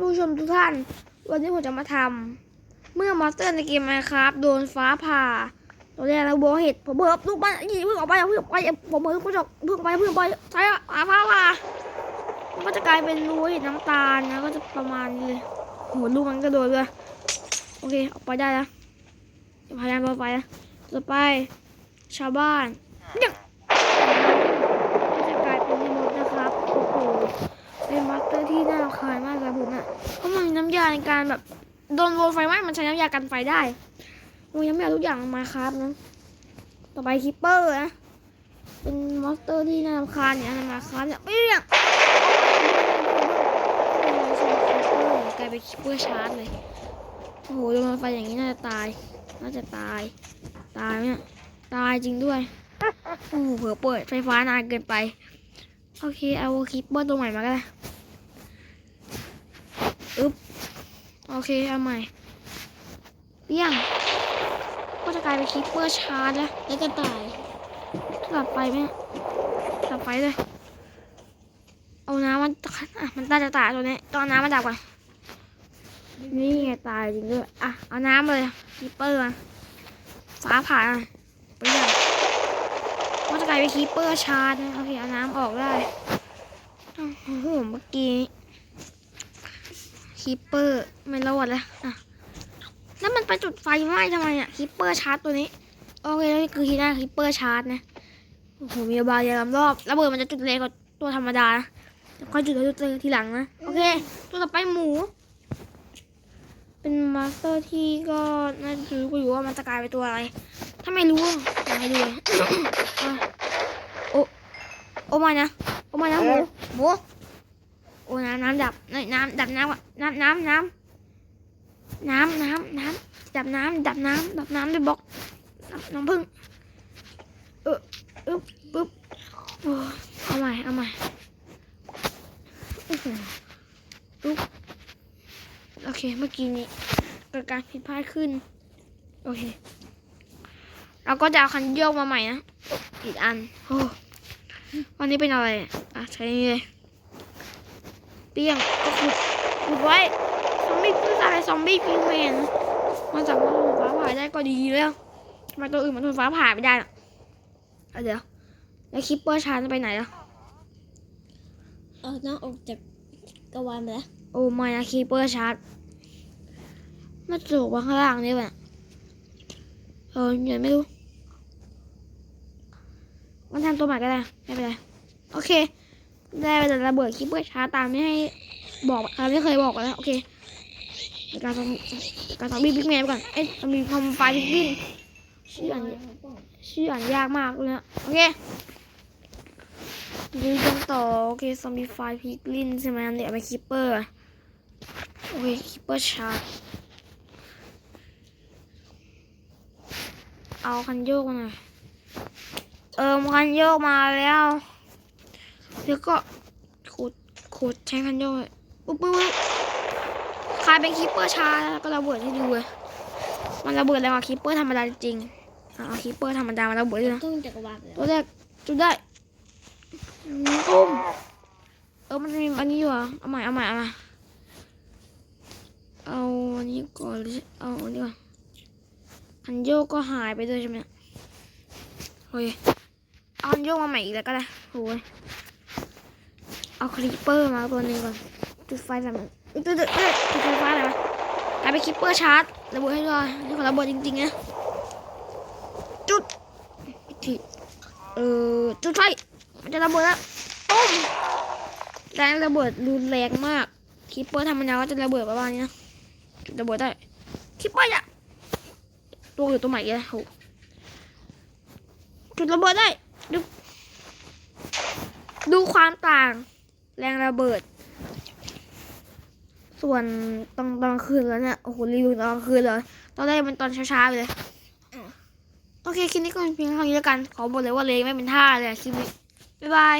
ผู้ชมทุกท่าน วันนี้ผมจะมาทำเมื่อมอนสเตอร์ในเกม Minecraft โดนฟ้าผ่าตัวแรกเราบอกเหตุผมเบิกลูกบ้านนี่เพิ่งออกไปเพิ่งออกไปผมเบิกเพิ่งออกเพิ่งไปเพิ่งไปใช่ฟ้าผ่าผ่ามันก็จะกลายเป็นรูเห็ดน้ำตาลนะก็จะประมาณนี้เลยโหลูกมันก็โดนเลยโอเคออกไปได้แล้วพยายามต่อไปนะต่อไป ชาวบ้านเนี่ยก็จะกลายเป็นมดนะครับโอ้โห เตอร์ที่น่ารำคายมากเลยผมอะเพราะมันมีน้ำยาในการแบบโดนโดนไฟไหม้มันใช้น้ำยากันไฟได้มันยังไม่เอาทุกอย่างมาครับนะต่อไปคิปเปอร์นะเป็นมอนสเตอร์ที่น่ารำคาญเนี่ยมาครับเนี่ยไม่เนี่ยกลายเป็นคิปเปอร์ชาร์จเลยโอ้โหโดนไฟอย่างนี้น่าจะตาย น่าจะตาย ตายเนี่ยตายจริงด้วยโอ้โหเผื่อเปิดไฟฟ้านานเกินไป โอเค เอาคิปเปอร์ตัวใหม่มาก็ได้ อึ๊บ โอเค เอาใหม่เปี้ยง ก็จะกลายเป็นคิปเปอร์ชาร์จแล้วแล้วก็ตายกลับไปไหมกลับไปเลย เอาน้ำมันอะมันตาจะตายตัวนี้ต้องน้ำมาดับก่อน นี่ไงตายจริงด้วย อะ เอาน้ำเลยคิปเปอร์มาฟ้าผ่าไปอย่างก็จะกลายเป็นคิปเปอร์ชาร์จนะโอเค เอาน้ำออกได้โอ้โหเมื่อกี้ คีปเปอร์ไม่รอดแล้วอะแล้วมันไปจุดไฟไหม้ทำไมอะคีปเปอร์ชาร์จตัวนี้ โอเคแล้วนี่คือทีหน้าคีปเปอร์ชาร์จนะโอ้โหมีบาร์ยารำรอบระเบิดมันจะจุดเร็วกว่าตัวธรรมดานะค่อยจุดแล้วจุดเร็วทีหลังนะโอเค ตัวต่อไปหมู เป็นมาสเตอร์ที่ก็น่าจะรู้ก็อยู่ว่ามันจะกลายเป็นตัวอะไร ถ้าไม่รู้อยากให้ดูโอ้โอ้ม่นะโอ้มาน้ำหมูหมู อ้น้ำน้ำดับน้ำน้ำดับน้ำน้ำน้ำน้ำน้ำน้ำน้ำดับน้ำดับน้ำดับน้ำด้วยบล็อกน้ำน้ำผึ้งเอออึ๊บปึ๊บโอ้เอาใหม่เอาใหม่ปึ๊บโอเคเมื่อกี้นี้เกิดการผิดพลาดขึ้น โอเค เราก็จะเอาคันโยกมาใหม่นะอีกอันโอ้วันนี้เป็นอะไรอะอะใช้นี่เลย เปี้ยงก็ขุดขุดไว้ซอมบี้คืออะไรซอมบี้พิงเมนมันสามารถทนฟ้าผ่าได้ก็ดีแล้วทำไมตัวอื่นมันทนฟ้าผ่าไม่ได้ล่ะเอาเดี๋ยวแล้วคิปเปอร์ชาร์จไปไหนแล้วเออน้องออกจากกระวานไปแล้วโอ้ไม่นะคิปเปอร์ชาร์จน่าจะถูกวางข้างล่างนี่แหละเออยังไม่รู้ มันทำตัวใหม่ก็ได้ ไม่เป็นไร โอเค ได้เวลาระเบิดคลิปเปอร์ชาตามที่ให้บอกตามที่เคยบอกแล้วโอเคการทำการทำบิ๊กบิ๊กแมนก่อนเอ้ยมันมีคอมไฟบิ๊กบิ๊กชื่ออ่านชื่ออ่านยากมากเลยนะโอเคดูกันต่อโอเคซอมบี้ไฟพิกลินใช่ไหมเดี๋ยวไปคิปเปอร์โอเคคิปเปอร์ชาร์จเอาคันโยกมาหน่อยเออคันโยกมาแล้ว แล้วก็ขุดขุดใช้คันโยกเลยปุ๊บปุ๊บปุ๊บคลายเป็นคิปเปอร์ชาร์จแล้วก็ระเบิดให้ดูเลยมันระเบิดแล้วอะคิปเปอร์ธรรมดาจริงๆอะเอาคิปเปอร์ธรรมดามาระเบิดเลยนะต้องจากกระวานไปแล้วตัวแรกจุดได้ตุ้มเออมันมีอันนี้อยู่อะเอาใหม่เอาใหม่เอาใหม่เอาอันนี้ก่อนหรือเอาอันนี้ก่อนคันโยกก็หายไปด้วยใช่ไหมโอ้ยเอาคันโยกมาใหม่อีกแล้วก็ได้โอ้ย เอาคลิปเปอร์มาตัวหนึงก่อนจุดไฟแบบนั้นจุดจุดจุดจุดไฟฟ้าอะไรวะกลายเป็นคลิปเปอร์ชาร์จระเบิดให้ด้วยนี่ขอระเบิดจริงๆนะจุดอีกทีเออจุดไฟมันจะระเบิดแล้วปุ้มแรงระเบิดรุนแรงมากคิปเปอร์ธรรมดาก็จะระเบิดประมาณนี้นะระเบิดได้คิปเปอร์อะตัวอยู่ตัวใหม่เลยโหจุดระเบิดได้ดูดูความต่าง แรงระเบิด ส่วนตอนตอนคืนแล้วเนี่ยโอ้โหรีวิวตอนคืนเลยตอนแรกมันตอนเช้าๆเลยโอเคคลิปนี้ก็เป็นเพียงเท่านี้แล้วกัน ขอบอกเลยว่าเลงไม่เป็นท่าเลยคลิปนี้บ๊ายบาย